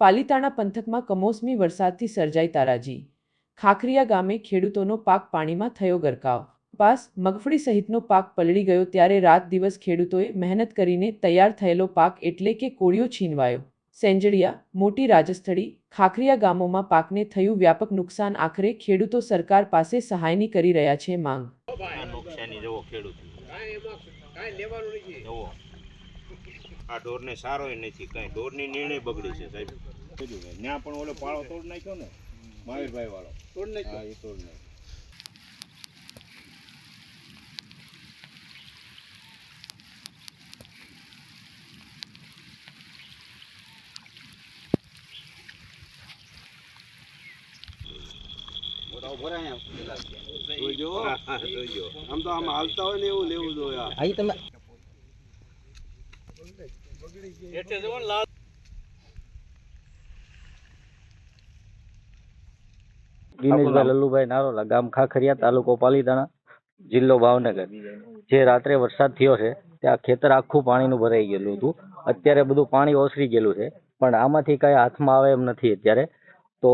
પાલીતાણા પંથકમાં કમોસમી વરસાદથી સર્જાઈ તારાજી. ખાખરીયા ગામે ખેડૂતોનો પાક પાણીમાં થયો ગરકાવ. પાસ મગફળી સહિતનો પાક પલળી ગયો ત્યારે રાત દિવસ ખેડૂતોએ મહેનત કરીને તૈયાર થયેલો પાક એટલે કે કોળિયો છીનવાયો. સેંજળિયા, મોટી રાજસ્થળી, ખાખરીયા ગામોમાં પાકને થયું વ્યાપક નુકસાન આખરે ખેડૂતો સરકાર પાસે સહાયની કરી રહ્યા છે માંગ. નુકસાની જવો ખેડૂત આ ઢોરને સારો નથી કાંઈ. ઢોરની નિર્ણય બગડી છે સાહેબ. કીધું ત્યાં પણ ઓલો પાળો તોડ નાખ્યો ને? મહાવીરભાઈ વાળો. તોડ નાખ્યો. હા એ તોડ નાખ્યો. આમ તો આમ હાલતા હોય ને એવું લેવું જોઈએ. અહીં તમે દિનેશભાઈ લલ્લુભાઈ નારોલા ગામ ખાખરિયા તાલુકો પાલીતાણા જિલ્લો ભાવનગર. જે રાત્રે વરસાદ થયો છે ત્યાં ખેતર આખું પાણીનું ભરાઈ ગયેલું હતું. અત્યારે બધું પાણી ઓસરી ગયેલું છે પણ આમાંથી કાંઈ હાથમાં આવે એમ નથી અત્યારે. તો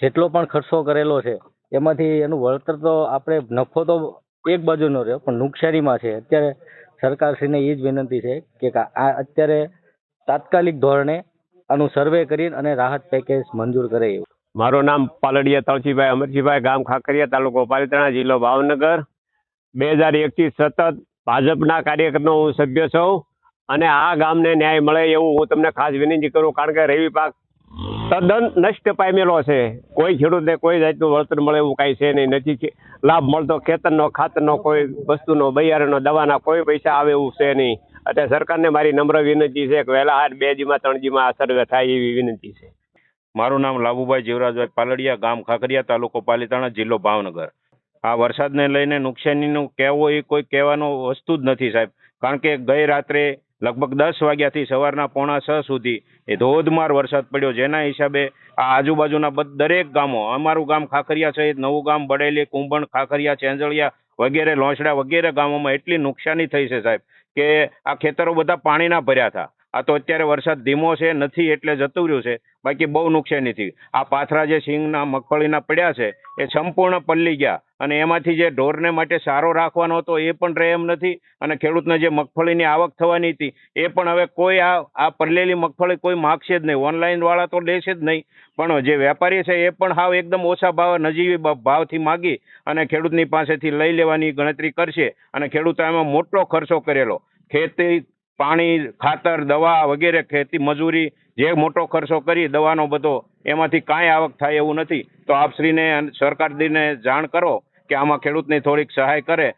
જેટલો પણ ખર્ચો કરેલો છે એમાંથી એનું વળતર તો આપણે નફો તો એક બાજુનો રહ્યો પણ નુકસાનીમાં છે. અત્યારે સરકારશ્રીને એ જ વિનંતી છે કે આ અત્યારે તાત્કાલિક ધોરણે આનું સર્વે કરીને અને રાહત પેકેજ મંજૂર કરે એવું. મારું નામ પાલડિયા તળસીભાઈ અમરજીભાઈ, ગામ ખાખરિયા, તાલુકો પાલિતાણા, જિલ્લો ભાવનગર. બે હજાર એકથી સતત ભાજપના કાર્યકરનો હું સભ્ય છું અને આ ગામને ન્યાય મળે એવું હું તમને ખાસ વિનંતી કરું, કારણ કે રવિ પાક તદ્દન નષ્ટ પામેલો છે. કોઈ ખેડૂતને કોઈ જાતનું વળતર મળે એવું કાંઈ છે નહીં. નથી લાભ મળતો ખેતરનો, ખાતરનો, કોઈ વસ્તુનો બૈયારનો દવાના કોઈ પૈસા આવે એવું છે નહીં. એટલે સરકારને મારી નમ્ર વિનંતી છે કે વહેલા હાર બે જીમાં, ત્રણ જીમાં આ સર્વે થાય એવી વિનંતી છે. મારું નામ લાભુભાઈ જીવરાજભાઈ પાલડિયા ગામ, ખાખરિયા તાલુકો, પાલીતાણા જિલ્લો, ભાવનગર. આ વરસાદને લઈને નુકસાનીનું કહેવો એ કોઈ કહેવાનો વસ્તુ જ નથી સાહેબ. કારણ કે ગઈ રાત્રે લગભગ દસ વાગ્યાથી સવારના પોણા છ સુધી એ ધોધમાર વરસાદ પડ્યો. જેના હિસાબે આ આજુબાજુના દરેક ગામો, અમારું ગામ ખાખરિયા સહિત નવું ગામ, બડેલી, કુંભણ, ખાખરિયા, ચેંજળિયા વગેરે લોંસડા વગેરે ગામોમાં એટલી નુકસાની થઈ છે સાહેબ કે આ ખેતરો બધા પાણીના ભર્યા હતા આ તો અત્યારે વરસાદ ધીમો છે, નથી એટલે જતું રહ્યું છે. બાકી બહુ નુકસાની થઈ આ પાથરા જે સિંગના મગફળીના પડ્યા છે, એ સંપૂર્ણ પલ્લી ગયા. અને એમાંથી જે ઢોરને માટે સારો રાખવાનો હતો, એ પણ રહે એમ નથી. અને ખેડૂતને જે મગફળીની આવક થવાની હતી, એ પણ હવે કોઈ આ આ પલ્લેલી મગફળી કોઈ માગશે જ નહીં. ઓનલાઈનવાળા તો લેશે જ નહીં. પણ જે વેપારી છે, એ પણ હાવ એકદમ ઓછા ભાવ, નજીવી ભાવથી માગી અને ખેડૂતની પાસેથી લઈ લેવાની ગણતરી કરશે. અને ખેડૂતો એમાં મોટો ખર્ચો કરેલો. ખેતી પાણી, ખાતર, દવા વગેરે ખેતી, મજૂરી, જે મોટો ખર્ચો કરી દવાનો બધો, એમાંથી કાંઈ આવક થાય એવું નથી. તો આપ શ્રીને અને સરકારશ્રીને જાણ કરો કે આમાં ખેડૂતની થોડીક સહાય કરે.